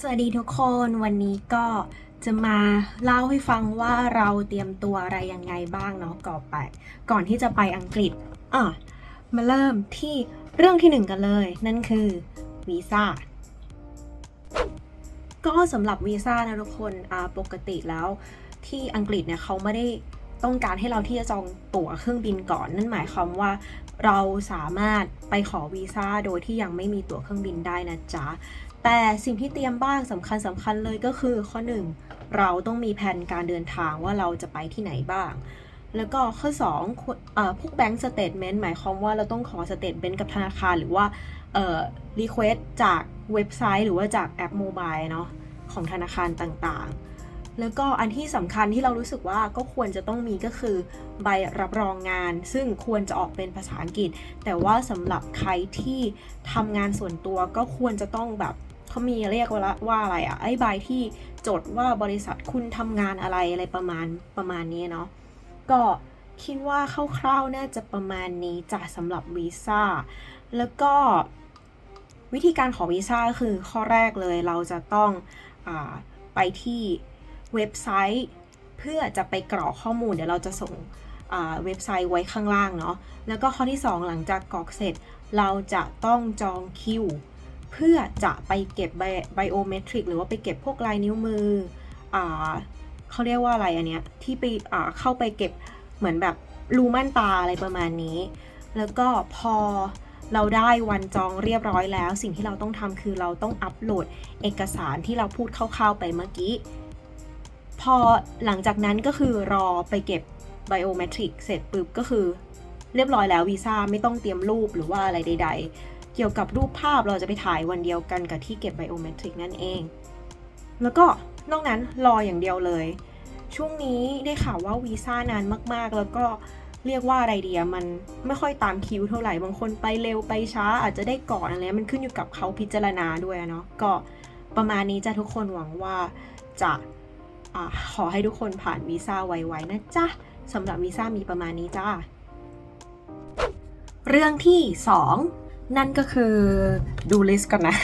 สวัสดีทุกคนวันนี้ก็จะมาเล่าให้ฟังว่าเราเตรียมตัวอะไรยังไงบ้างเนาะก่อนไป ก่อนที่จะไปอังกฤษอะมาเริ่มที่เรื่องที่หนึ่งกันเลย นั่นคือวีซ่าก็สำหรับวีซ่านะทุกคนอ่าปกติแล้วที่อังกฤษเนี่ยเขาไม่ได้ต้องการให้เราที่จะจองตั๋วเครื่องบินก่อน นั่นหมายความว่า เราสามารถไปขอวีซ่าโดยที่ยังไม่มีตั๋วเครื่องบินได้นะจ๊ะ แต่สิ่งที่เตรียมบ้างสำคัญสำคัญเลยก็คือข้อ 1 เราต้องมีแผนการเดินทางว่าเราจะไปที่ไหนบ้าง แล้วก็ข้อ2ควรเอ่อพวกแบงก์สเตทเมนต์หมายความว่าเราต้องขอสเตทเมนต์กับธนาคารหรือว่าเอ่อรีเควสจากเว็บไซต์ หรือว่าจากแอปโมบายเนาะของธนาคารต่างๆ แล้วก็อันที่สำคัญที่เรารู้สึกว่าก็ควรจะต้องมีก็คือใบรับรองงาน ซึ่งควรจะออกเป็นภาษาอังกฤษ แต่ว่าสำหรับใครที่ทำงานส่วนตัวก็ควรจะต้องแบบเขามีเรียกว่าว่าอะไรอะไอ้ใบที่จดว่าบริษัทคุณทำงานอะไรอะไรประมาณประมาณนี้เนาะก็คิดว่าคร่าวๆน่าจะประมาณนี้จ้ะสำหรับวีซ่าแล้วก็วิธีการขอวีซ่าก็คือข้อแรกเลยเราจะต้องอไปที่ เว็บไซต์ เพื่อจะไปกรอกข้อมูลเดี๋ยวเราจะส่งเว็บไซต์ไว้ข้างล่างเนาะแล้วก็ข้อที่ 2 หลังจากกรอกเสร็จ เราจะต้องจองคิวเพื่อจะไปเก็บไบโอเมตริกหรือว่าไปเก็บพวกลายนิ้วมืออ่เขาเรียกว่าอะไรอันเนี้ยที่ไปอ่าเข้าไปเก็บเหมือนแบบรูม่านตาอะไรประมาณนี้ แล้วก็พอเราได้วันจองเรียบร้อยแล้ว สิ่งที่เราต้องทำคือเราต้องอัปโหลดเอกสารที่เราพูดคร่าวๆไปเมื่อกี้ พอหลังจากนั้นก็คือรอไปเก็บไบโอเมตริกเสร็จปุ๊บก็คือ เรียบร้อยแล้ววีซ่าไม่ต้องเตรียมรูปหรือว่าอะไรใด ๆ เกี่ยวกับรูปภาพเราจะไปถ่ายวันเดียวกันกับที่เก็บไบโอเมตริกนั่นเอง แล้วก็นอกนั้นรออย่างเดียวเลย ช่วงนี้ได้ข่าวว่าวีซ่านานมากๆ แล้วก็เรียกว่าอะไรเดียมันไม่ค่อยตามคิวเท่าไหร่บางคนไปเร็วไปช้าอาจจะได้ก่อนอะไรมันขึ้นอยู่กับเขาพิจารณาด้วยเนาะก็ประมาณนี้จ้ะทุกคนหวังว่าจะ อขอให้ทุกคนผ่านวีซ่าไวๆนะจ๊ะสำหรับวีซ่ามีประมาณนี้จ้า เรื่องที่ 2 นั่นก็คือดูลิสต์ก่อนนะ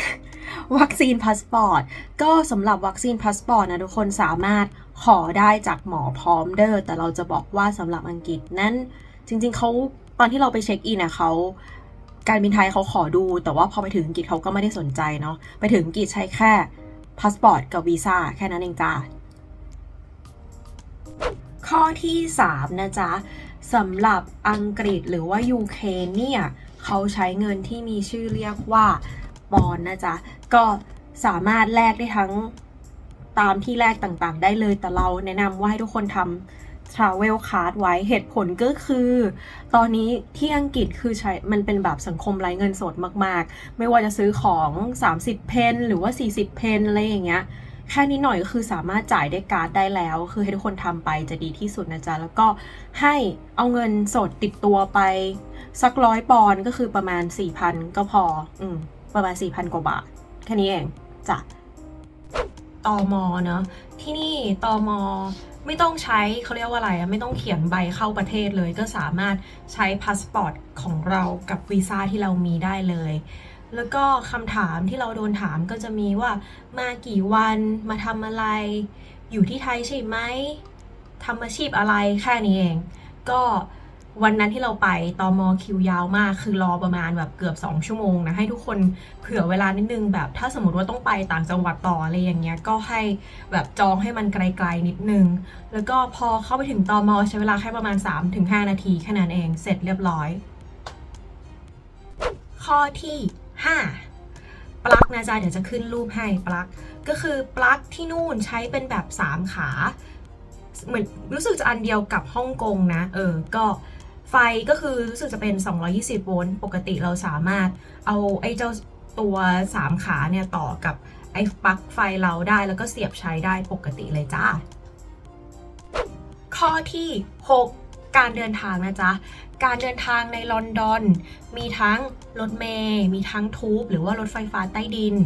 วัคซีนพาสปอร์ต ก็สำหรับวัคซีนพาสปอร์ตนะทุกคนสามารถขอได้จากหมอพร้อมเดอ้อแต่เราจะบอกว่าสำหรับอังกฤษนั้นจริงๆเขาตอนที่เราไปเช็คอินนะเขาการบินไทยเขาขอดู แต่ว่าพอไปถึงอังกฤษเขาก็ไม่ได้สนใจเนาะไปถึงอังกฤษใช้แค่พาสปอร์ตกับวีซ่าแค่นั้นเองจ้า ข้อที่ 3 นะจ๊ะสำหรับอังกฤษหรือว่ายูเครนเนี่ยเขาใช้เงินที่มีชื่อเรียกว่าปอนนะจ๊ะ ก็สามารถแลกได้ทั้งตามที่แลกต่างๆ ได้เลยแต่เราแนะนำว่าให้ทุกคนทำ travel card ไว้เหตุผลก็คือ ตอนนี้ที่อังกฤษคือใช้มันเป็นแบบสังคมไร้เงินสดมากๆ ไม่ว่าจะซื้อของ 30 เพนหรือว่า 40 เพนอะไรอย่างเงี้ย แค่นี้หน่อยก็คือสามารถจ่ายได้การ์ดได้แล้ว คือให้ทุกคนทำไปจะดีที่สุดนะจ๊ะ แล้วก็ให้เอาเงินสดติดตัวไป สักร้อยปอนก็คือประมาณ 4,000 ก็พอ อืม ประมาณ 4,000 กว่าบาท แค่นี้เองจ้ะตอมอเนอะที่นี่ตอมอไม่ต้องใช้เขาเรียกว่าอะไรอะไม่ต้องเขียนใบเข้าประเทศเลย ก็สามารถใช้พาสปอร์ตของเรากับวีซ่าที่เรามีได้เลย แล้วก็คำถามที่เราโดนถามก็จะมีว่ามากี่วันมาทำอะไร อยู่ที่ไทยใช่ไหมทำอาชีพอะไรแค่นี้เอง ก็วันนั้นที่เราไปตอมอคิวยาวมาก คือรอประมาณแบบเกือบ 2 ชั่วโมงนะให้ทุกคนเผื่อเวลานิดนึงแบบ ถ้าสมมติว่าต้องไปต่างจังหวัดต่ออะไรอย่างเงี้ยก็ให้แบบจองให้มันไกลๆนิดนึง แล้วก็พอเข้าไปถึงตอมอใช้เวลาแค่ประมาณ 3-5 นาทีแค่นั้นเองเสร็จเรียบร้อย ข้อที่ 5ปลั๊กนะจ๊ะเดี๋ยวจะขึ้นรูปให้ปลั๊กก็คือปลั๊กที่นู่นใช้เป็นแบบ 3 ขา เหมือนรู้สึกจะอันเดียวกับฮ่องกงนะ เออ ก็ไฟก็คือรู้สึกจะเป็น 220 โวลต์ปกติเราสามารถเอาไอ้เจ้าตัว 3 ขาเนี่ยต่อกับไอ้ปลั๊กไฟเราได้แล้วก็เสียบใช้ได้ปกติเลยจ้าข้อที่ 6 การเดินทางนะจ๊ะ การเดินทางในลอนดอน มีทั้งรถเมล์มีทั้งทูบหรือว่ารถไฟฟ้าใต้ดิน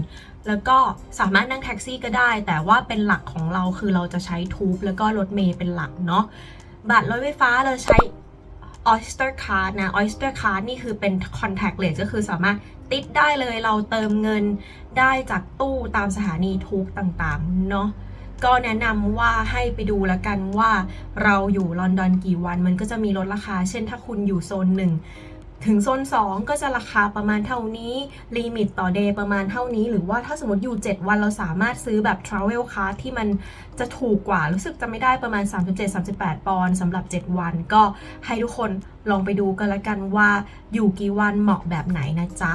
แล้วก็สามารถนั่งแท็กซี่ก็ได้ แต่ว่าเป็นหลักของเราคือเราจะใช้ทูบแล้วก็รถเมล์เป็นหลักเนาะบัตรรถไฟฟ้าเราใช้ Oyster Card นะ Oyster Card นี่คือเป็น contactless ก็คือสามารถติดได้เลยเราเติมเงินได้จากตู้ตามสถานีทุกต่างๆ เนาะ ก็แนะนำว่าให้ไปดูล้วกันว่าเราอยู่ลอนดอนกี่วัน มันก็จะมีลดราคา เช่นถ้าคุณอยู่โซนหนึ่งถึงโซน 2 ก็จะราคาประมาณเท่านี้ลิมิตต่อเดย์ประมาณเท่านี้ หรือว่าถ้าสมมติอยู่ 7 วันเราสามารถซื้อแบบ Travel Card ที่มันจะถูกกว่า รู้สึกจะไม่ได้ประมาณ 37-38 ปอนด์สำหรับ 7 วัน ก็ให้ทุกคนลองไปดูกันละกันว่าอยู่กี่วันเหมาะแบบไหนนะจ๊ะ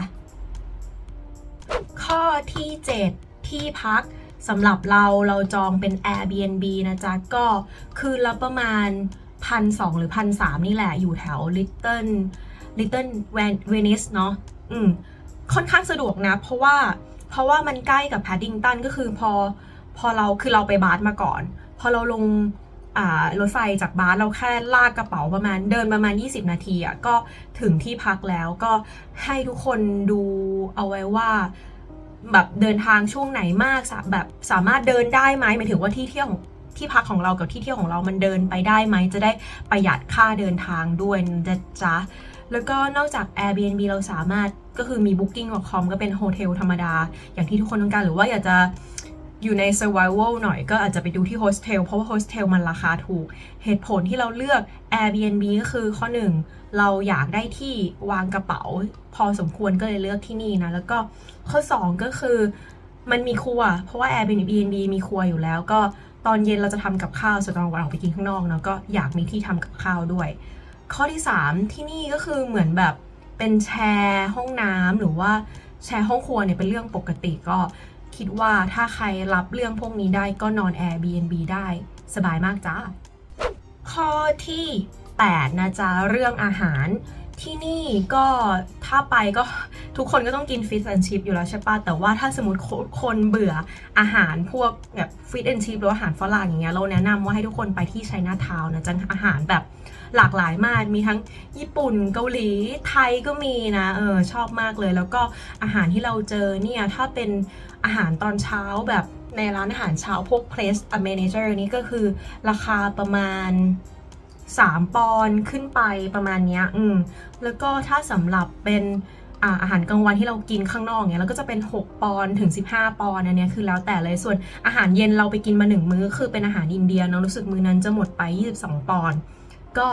ข้อที่ 7 ที่พัก สำหรับเราเราจองเป็น Airbnb นะจ๊ะ ก็คืนละประมาณพันสหรือพันสนี่แหละอยู่แถว Little Little Venice เนาะอืมค่อนข้างสะดวกนะ เพราะว่าเพราะว่ามันใกล้กับแพดดิงตันก็คือพอพอเราคือเราไปบาร์มาก่อน พอเราลงรถไฟจากบาร์เราแค่ลากกระเป๋าประมาณเดินประมาณ 20 นาทีอะ่ะก็ถึงที่พักแล้วก็ให้ทุกคนดูเอาไว้ว่า แบบเดินทางช่วงไหนมากแบบสามารถเดินได้ไหมหมายถึงว่าที่เที่ยวของที่พักของเรากับที่เที่ยวของเรามันเดินไปได้ไหม จะได้ประหยัดค่าเดินทางด้วยนะจ๊ะแล้วก็นอกจาก Airbnb เราสามารถก็คือมี Booking.com ก็เป็นโฮเทลธรรมดา อย่างที่ทุกคนต้องการหรือว่าอยากจะอยู่ใน survival หน่อยก็อาจจะไปดูที่โฮสเทลเพราะว่าโฮสเทลมันราคาถูก เหตุผลที่เราเลือก Airbnb ก็คือข้อหนึ่งเราอยากได้ที่วางกระเป๋า พอสมควรก็เลยเลือกที่นี่นะ แล้วก็ ข้อ 2 ก็คือมันมีครัว เพราะว่า Airbnb มีครัวอยู่แล้ว ก็ตอนเย็นเราจะทำกับข้าวส่วนกลางวันออกไปกินข้างนอกเนาะก็อยากมีที่ทำกับข้าวด้วย ข้อที่ 3 ที่นี่ก็คือเหมือนแบบเป็นแชร์ห้องน้ำหรือว่าแชร์ห้องครัวเนี่ยเป็นเรื่องปกติก็คิดว่าถ้าใครรับเรื่องพวกนี้ได้ก็นอน Airbnb ได้สบายมากจ้า ข้อที่ 8 นะจ๊ะ เรื่องอาหาร ที่นี่ก็ถ้าไปก็ทุกคนก็ต้องกินฟิชแอนชิพอยู่แล้วใช่ปะแต่ว่าถ้าสมมติคนเบื่ออาหารพวกแบบฟิชแอนชิพหรืออาหารฝรั่งอย่างเงี้ยเราแนะนำว่าให้ทุกคนไปที่ไชน่าทาวน์นะจ๊ะอาหารแบบหลากหลายมาก มีทั้งญี่ปุ่นเกาหลีไทยก็มีนะเออชอบมากเลย แล้วก็อาหารที่เราเจอเนี่ยถ้าเป็นอาหารตอนเช้าแบบในร้านอาหารเช้าพวก place a manager นี่ก็คือราคาประมาณ 3 ปอนขึ้นไปประมาณเนี้ยอืมแล้วก็ถ้าสำหรับเป็นอาอาหารกลางวันที่เรากินข้างนอกเนี่ยแล้วก็จะเป็น 6 ปอนถึง 15 ปอนอันเนี้ยคือแล้วแต่เลยส่วนอาหารเย็นเราไปกินมาหนึ่งมื้อ คือเป็นอาหารอินเดียเนาะรู้สึกมื้อนั้นจะหมดไป 22 ปอนก็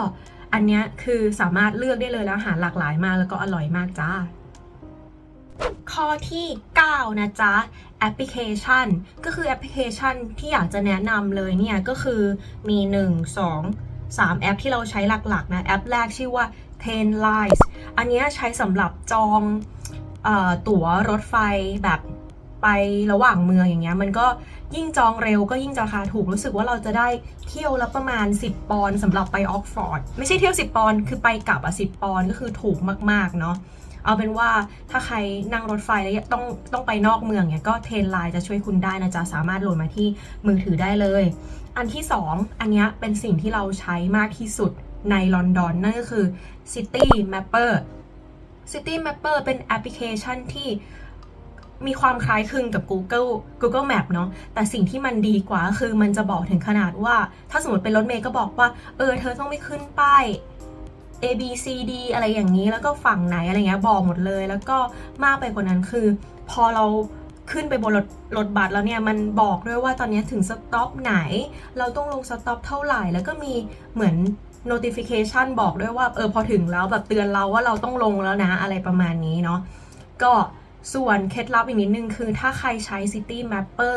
อันเนี้ยคือสามารถเลือกได้เลยแล้วอาหารหลากหลายมากแล้วก็อร่อยมากจ้าข้อที่ 9 นะจ๊ะแอปพลิเคชัน ก็คือแอปพลิเคชันที่อยากจะแนะนำเลยเนี่ยก็คือมี 1 2 3 แอปที่เราใช้หลักๆนะแอปแรกชื่อว่า Ten Lines อันเนี้ยใช้สำหรับจองออตั๋วรถไฟแบบไประหว่างเมืองอย่างเงี้ยมันก็ยิ่งจองเร็วก็ยิ่งราคาถูกรู้สึกว่าเราจะได้เที่ยวละประมาณ 10 ปอนด์สำหรับไปออกฟอร์ดไม่ใช่เที่ยว 10 ปอนด์คือไปกลับอะ10 ปอนด์ก็คือถูกมากๆเนาะ เอาเป็นว่าถ้าใครนั่งรถไฟแล้วต้องต้องไปนอกเมืองเนี่ยก็เทรนไลน์จะช่วยคุณได้นะจ๊ะ สามารถโหลดมาที่มือถือได้เลย อันที่ 2 อันนี้เป็นสิ่งที่เราใช้มากที่สุดในลอนดอนนั่นก็คือ City Mapper City Mapper เป็นแอปพลิเคชันที่มีความคล้ายคลึงกับ Google Google Map เนาะ แต่สิ่งที่มันดีกว่าคือมันจะบอกถึงขนาดว่า ถ้าสมมติเป็นรถเมย์ก็บอกว่า เออ เธอต้องไปขึ้นป้าย A B C D อะไรอย่างนี้แล้วก็ฝั่งไหนอะไรเงี้ยบอกหมดเลย แล้วก็มากไปกว่านั้นคือ พอเราขึ้นไปบนรถรถบัสแล้วเนี่ยมันบอกด้วยว่าตอนนี้ถึงสต็อปไหน เราต้องลงสต็อปเท่าไหร่ แล้วก็มีเหมือน notification บอกด้วยว่าเออพอถึงแล้วแบบเตือนเราว่าเราต้องลงแล้วนะอะไรประมาณนี้เนาะก็ส่วนเคล็ดลับอีกนิดนึงคือถ้าใครใช้ City Mapper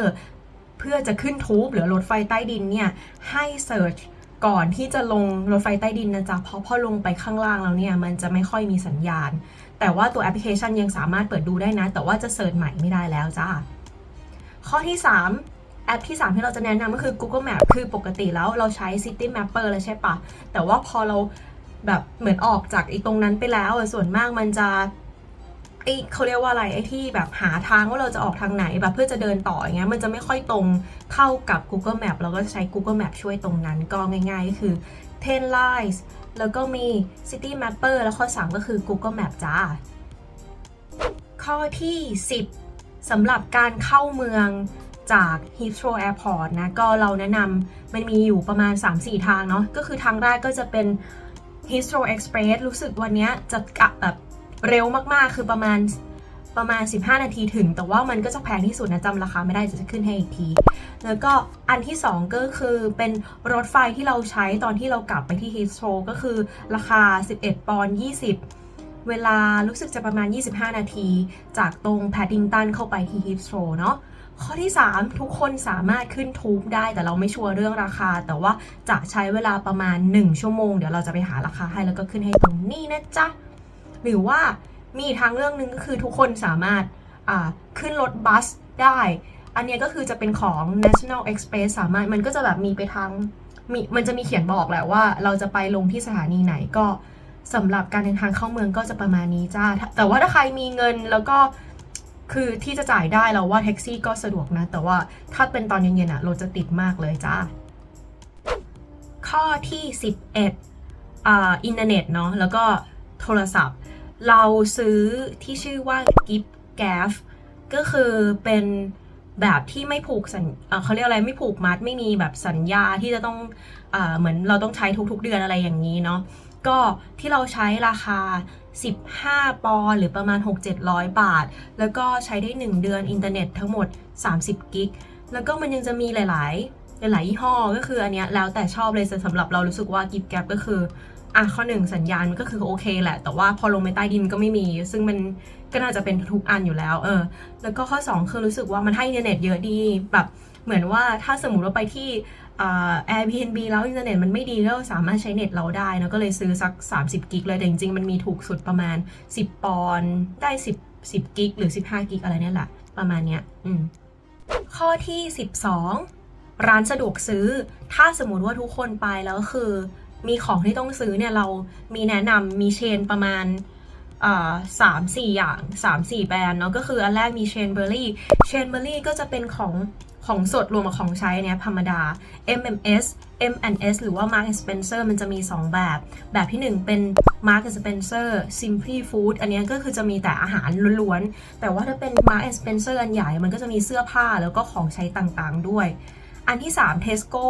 เพื่อจะขึ้นทูบหรือรถไฟใต้ดินเนี่ยให้ search ก่อนที่จะลงรถไฟใต้ดินนะจ๊ะเพราะพอลงไปข้างล่างแล้วเนี่ยมันจะไม่ค่อยมีสัญญาณ แต่ว่าตัวแอปพลิเคชันยังสามารถเปิดดูได้นะ แต่ว่าจะเสิร์ชใหม่ไม่ได้แล้วจ้าข้อที่ 3 แอปที่ 3 ที่เราจะแนะนำก็คือ Google Map คือปกติแล้วเราใช้ City Mapper แล้วใช่ปะแต่ว่าพอเราแบบเหมือนออกจากไอ้ตรงนั้นไปแล้วส่วนมากมันจะ ไอ้เขาเรียกว่าอะไรไอ้ที่แบบหาทางว่าเราจะออกทางไหนแบบเพื่อจะเดินต่ออย่างเงี้ยมันจะไม่ค่อยตรงเท่ากับ Google Map เราก็ใช้ Google Map ช่วยตรงนั้นก็ง่ายๆก็คือ Ten Lines แล้วก็มี City Mapper แล้วข้อ 3 ก็คือ Google Map จ้า ข้อที่ 10สำหรับการเข้าเมืองจาก Heathrow Airport นะ ก็เราแนะนำมันมีอยู่ประมาณ 3-4 ทางเนาะก็คือทางแรกก็จะเป็น Heathrow Express รู้สึกวันนี้จะกะแบบ เร็วมากๆ คือประมาณประมาณ 15 นาทีถึง แต่ว่ามันก็จะแพงที่สุดนะจำราคาไม่ได้จะขึ้นให้อีกที แล้วก็อันที่ 2 ก็คือเป็นรถไฟที่เราใช้ตอนที่เรากลับไปที่ Heathrow ก็คือราคา 11 ปอนด์20 เวลารู้สึกจะประมาณ 25 นาที จากตรงแพดดิงตันเข้าไปที่ Heathrow เนาะข้อที่ 3 ทุกคนสามารถขึ้นทูบได้ แต่เราไม่ชัวร์เรื่องราคา แต่ว่าจะใช้เวลาประมาณ 1 ชั่วโมง เดี๋ยวเราจะไปหาราคาให้แล้วก็ขึ้นให้ตรงนี้นะจ๊ะ หรือว่ามีทางเรื่องหนึ่งก็คือทุกคนสามารถขึ้นรถบัสได้ อันนี้ก็คือจะเป็นของ National Express สามารถมันก็จะแบบมีไปทางมีมันจะมีเขียนบอกแหละว่า เราจะไปลงที่สถานีไหนก็สำหรับการเดินทางเข้าเมืองก็จะประมาณนี้จ้าถ้าแต่ว่าถ้าใครมีเงินแล้วก็คือที่จะจ่ายได้เราว่าแท็กซี่ก็สะดวกนะ แต่ว่าถ้าเป็นตอนเย็นๆอะรถจะติดมากเลยจ้า ข้อที่ 11อ่าอินเทอร์เน็ตเนาะแล้วก็โทรศัพท์ เราซื้อที่ชื่อว่า Gift g a f ก็คือเป็นแบบที่ไม่ผูกสัญเเขาเรียกอะไรไม่ผูกมัดไม่มีแบบสัญญาที่จะต้องเอเหมือนเราต้องใช้ทุกๆเดือนอะไรอย่างนี้เนาะก็ที่เราใช้ราคา 15 ปอนหรือประมาณ 6-700 บาท แล้วก็ใช้ได้ 1 เดือนอินเทอร์เน็ตทั้งหมด 30 กิก แล้วก็มันยังจะมีหลาย ๆ หลายๆยี่ห้อก็คืออันเนี้ยแล้วแต่ชอบเลยสำหรับเรารู้สึกว่า Gift g a p ก็คือ อะข้อหนึ่งสัญญาณมันก็คือโอเคแหละ แต่ว่าพอลงไปใต้ดินก็ไม่มี ซึ่งมันก็น่าจะเป็นทุกอันอยู่แล้ว เออ แล้วก็ข้อ 2 คือรู้สึกว่ามันให้อินเทอร์เน็ตเยอะดีแบบเหมือนว่าถ้าสมมติว่าไปที่แอ่า Airbnb แล้วอินเทอร์เน็ตมันไม่ดีก็สามารถใช้เน็ตเราได้นะก็เลยซื้อสัก 30 กิกเลยแต่จริงๆ มันมีถูกสุดประมาณ 10 ปอนด์ได้ 10 10 กิกหรือ 15 กิกอะไรเนี่ยแหละ ประมาณเนี้ยอืมข้อที่ 12 ร้านสะดวกซื้อ ถ้าสมมติว่าทุกคนไปแล้วคือ มีของที่ต้องซื้อเนี่ยเรามีแนะนำมีเชนประมาณสามสี่อย่างสามสี่แบรนด์เนาะก็คืออันแรกมีเชนเบอร์รี่เชนเบอร์รี่ก็จะเป็นของของสดรวมกับของใช้เนี่ยธรรมดา MMS M&S หรือว่า Mark Spencer มันจะมี 2 แบบ แบบที่ 1 เป็น Mark Spencer Simply Food อันนี้ก็คือจะมีแต่อาหารล้วนๆ แต่ว่าถ้าเป็น Mark Spencer อันใหญ่ มันก็จะมีเสื้อผ้าแล้วก็ของใช้ต่างๆด้วย อันที่ 3 Tesco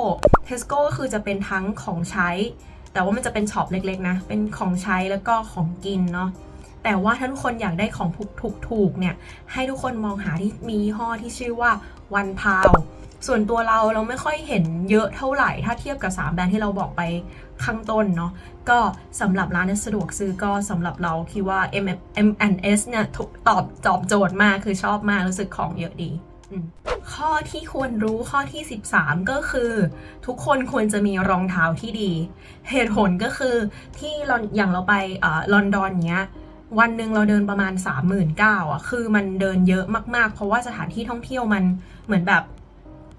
Tesco ก็คือจะเป็นทั้งของใช้ แต่ว่ามันจะเป็นช็อปเล็กๆนะ เป็นของใช้แล้วก็ของกินเนาะแต่ว่าถ้าทุกคนอยากได้ของถูกๆเนี่ย ให้ทุกคนมองหาที่มียี่ห้อที่ชื่อว่าวันพาวส่วนตัวเราเราไม่ค่อยเห็นเยอะเท่าไหร่ ถ้าเทียบกับ 3 แบรนด์ที่เราบอกไปข้างต้นเนาะก็สำหรับร้านสะดวกซื้อก็สำหรับเราคิดว่า M M N S เนี่ยตอบตอบโจทย์มากคือชอบมากรู้สึกของเยอะดี ข้อที่ควรรู้ข้อที่ 13 ก็คือ ทุกคนควรจะมีรองเท้าที่ดี เหตุผลก็คือที่เราอย่างเราไปลอนดอนเนี้ยวันหนึ่งเราเดินประมาณ 3 9 0 0 0อะ คือมันเดินเยอะมากๆ เพราะว่าสถานที่ท่องเที่ยวมันเหมือนแบบ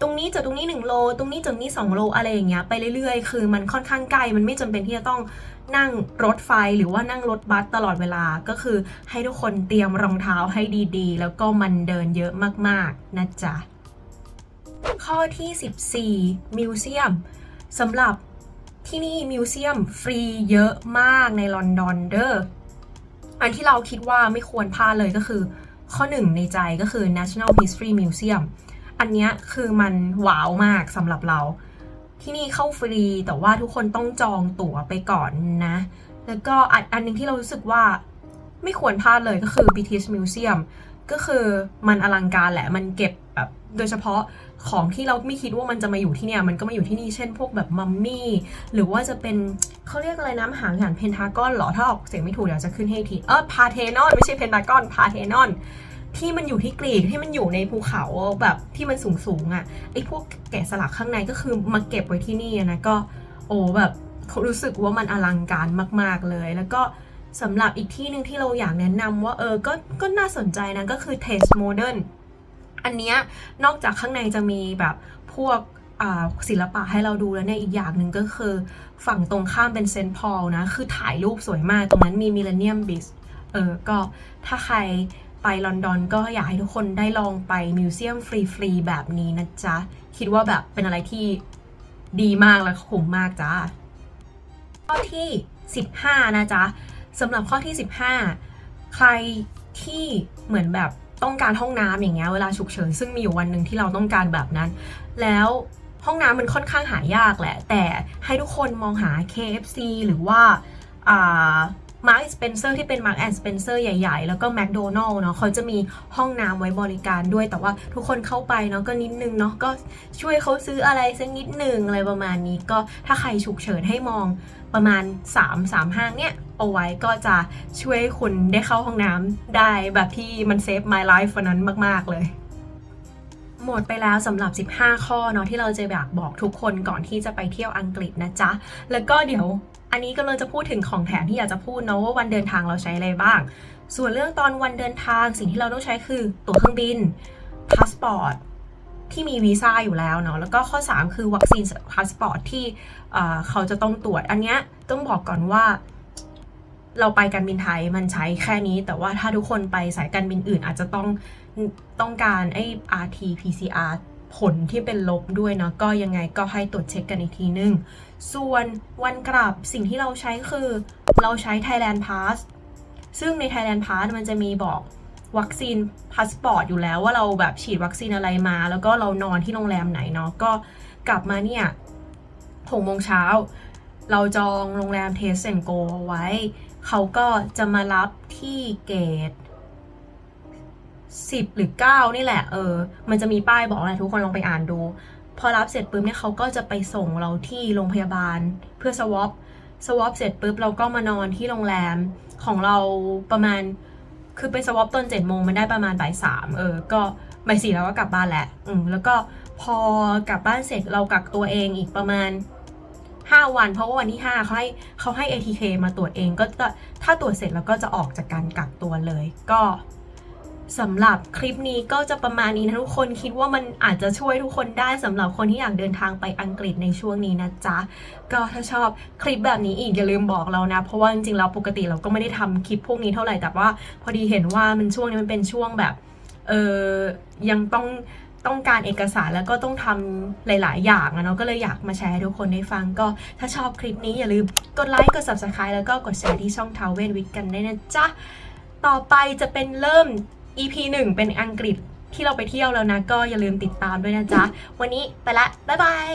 ตรงนี้จากตรงนี้1โล ตรงนี้จากนี้2โลอะไรอย่างเงี้ยไปเรื่อยๆ คือมันค่อนข้างใกลมันไม่จำเป็นที่จะต้องนั่งรถไฟหรือว่านั่งรถบัสตลอดเวลาก็คือให้ทุกคนเตรียมรองเท้าให้ดีๆ แล้วก็มันเดินเยอะมากๆนะจ๊ะข้อที่ 14 มิวเซียมสำหรับที่นี่มิวเซียมฟรีเยอะมากในลอนดอนเด้ออันที่เราคิดว่าไม่ควรพลาดเลยก็คือ ข้อหนึ่งในใจก็คือ National History Museum อันเนี้ยคือมันว้าวมากสำหรับเรา ที่นี่เข้าฟรีแต่ว่าทุกคนต้องจองตั๋วไปก่อนนะ แล้วก็อันอันหนึงที่เรารู้สึกว่าไม่ควรพลาดเลยก็คือ British Museum ก็คือมันอลังการแหละ มันเก็บแบบโดยเฉพาะของที่เราไม่คิดว่ามันจะมาอยู่ที่เนี่ย มันก็มาอยู่ที่นี่ เช่นพวกแบบมัมมี่ หรือว่าจะเป็นเขาเรียกอะไรนะหาวิหารเพนทากอนหรอ ถ้าออกเสียงไม่ถูกเดี๋ยวจะขึ้นให้ที เออพาเทนอน ไม่ใช่เพนทากอน พาเทนอน ที่มันอยู่ที่กรีกที่มันอยู่ในภูเขาแบบที่มันสูงสูงอะ่ะไอ้พวกแกะสลักข้างในก็คือมาเก็บไว้ที่นี่นะก็โอ้แบบรู้สึกว่ามันอลังการมาก ๆเลย แล้วก็สำหรับอีกที่หนึ่งที่เราอยากแนะนำว่าเออก็ก็น่าสนใจนะก็คือ Taste Modern อันเนี้ยนอกจากข้างในจะมีแบบพวกศิลปะให้เราดูแล้วเนี่ยอีกอย่างหนึ่งก็คือ ฝั่งตรงข้ามเป็นเซนต์พอลนะ คือถ่ายรูปสวยมากตรงนั้นมีมิเลเนียมบิสเออก็ถ้าใคร ไปลอนดอนก็อยากให้ทุกคนได้ลองไปมิวเซียมฟรีๆแบบนี้นะจ๊ะ คิดว่าแบบเป็นอะไรที่ดีมากและคุ้มมากจ้าข้อที่ 15 นะจ๊ะสำหรับข้อที่ 15 ใครที่เหมือนแบบต้องการห้องน้ำอย่างเงี้ยเวลาฉุกเฉินซึ่งมีอยู่วันหนึ่งที่เราต้องการแบบนั้น แล้วห้องน้ำมันค่อนข้างหายากแหละ แต่ให้ทุกคนมองหา KFC หรือว่า อ่า Mark Spencer ที่เป็น Mark and Spencer ใหญ่ๆ แล้วก็ McDonald เนาะเขาจะมีห้องน้ำไว้บริการด้วย แต่ว่าทุกคนเข้าไปเนาะก็นิดนึงเนาะก็ช่วยเขาซื้ออะไรสักนิดหนึ่งอะไรประมาณนี้ ก็ถ้าใครฉุกเฉินให้มองประมาณ 3 3 ห้างเนี่ยเอาไว้ก็จะช่วยคุณได้เข้าห้องน้ำได้แบบที่มันเซฟ my life วันนั้นมาก ๆ เลย หมดไปแล้วสำหรับ 15 ข้อเนาะที่เราจะอยากบอกทุกคนก่อนที่จะไปเที่ยวอังกฤษนะจ๊ะ แล้วก็เดี๋ยวอันนี้กำลังจะพูดถึงของแถมที่อยากจะพูดเนาะว่าวันเดินทางเราใช้อะไรบ้าง ส่วนเรื่องตอนวันเดินทางสิ่งที่เราต้องใช้คือตั๋วเครื่องบินพาสปอร์ตที่มีวีซ่าอยู่แล้วเนาะแล้วก็ข้อ 3 คือวัคซีนพาสปอร์ตที่เอ่อเขาจะต้องตรวจอันเนี้ยต้องบอกก่อนว่าเราไปการบินไทยมันใช้แค่นี้ แต่ว่าถ้าทุกคนไปสายการบินอื่นอาจจะต้อง ต้องการไอ้ RT PCR ผลที่เป็นลบด้วยเนาะก็ยังไงก็ให้ตรวจเช็คกันอีกทีนึง ส่วนวันกลับสิ่งที่เราใช้คือเราใช้ Thailand Pass ซึ่งใน Thailand Pass มันจะมีบอกวัคซีนพาสปอร์ตอยู่แล้วว่าเราแบบฉีดวัคซีนอะไรมา แล้วก็เรานอนที่โรงแรมไหนเนาะก็กลับมาเนี่ยหกโมงเช้า เราจองโรงแรมเทสเซนโกเอาไว้ เขาก็จะมารับที่เกต 10 หรือ 9 นี่แหละเออ มันจะมีป้ายบอกอะไรทุกคนลองไปอ่านดู พอรับเสร็จปุ๊บเนี่ยเขาก็จะไปส่งเราที่โรงพยาบาล เพื่อสวอปสวอปเสร็จปุ๊บเราก็มานอนที่โรงแรมของเราประมาณ คือไปสวอปตอนเจ็ดโมงมันได้ประมาณบ่ายสามเออ ก็บ่ายสี่เราก็กลับบ้านแหละอืมแล้วก็พอกลับบ้านเสร็จเรากักตัวเองอีกประมาณ 5 วัน เพราะว่าวันที่5เขาให้เขาให้ ATK มาตรวจเองก็จะถ้าตรวจเสร็จแล้วก็จะออกจากการกักตัวเลย ก็ สำหรับคลิปนี้ก็จะประมาณนี้นะทุกคนคิดว่ามันอาจจะช่วยทุกคนได้สำหรับคนที่อยากเดินทางไปอังกฤษในช่วงนี้นะจ๊ะ ก็ถ้าชอบคลิปแบบนี้อีกอย่าลืมบอกเรานะ เพราะว่าจริงๆแล้วปกติเราก็ไม่ได้ทำคลิปพวกนี้เท่าไหร่แต่ว่า พอดีเห็นว่ามันช่วงนี้มันเป็นช่วงแบบเออยังต้องต้องการเอกสารแล้วก็ต้องทำหลาย ๆ อย่างอะเนาะก็เลยอยากมาแชร์ให้ทุกคนได้ฟังก็ถ้าชอบคลิปนี้อย่าลืมกดไลค์กด subscribe แล้วก็กดแชร์ที่ช่องทาวเวนวิกกันได้นะจ๊ะ ต่อไปจะเป็นเริ่ม EP 1 เป็นอังกฤษที่เราไปเที่ยวแล้วนะ ก็อย่าลืมติดตามด้วยนะจ๊ะ วันนี้ไปละ บ๊ายบาย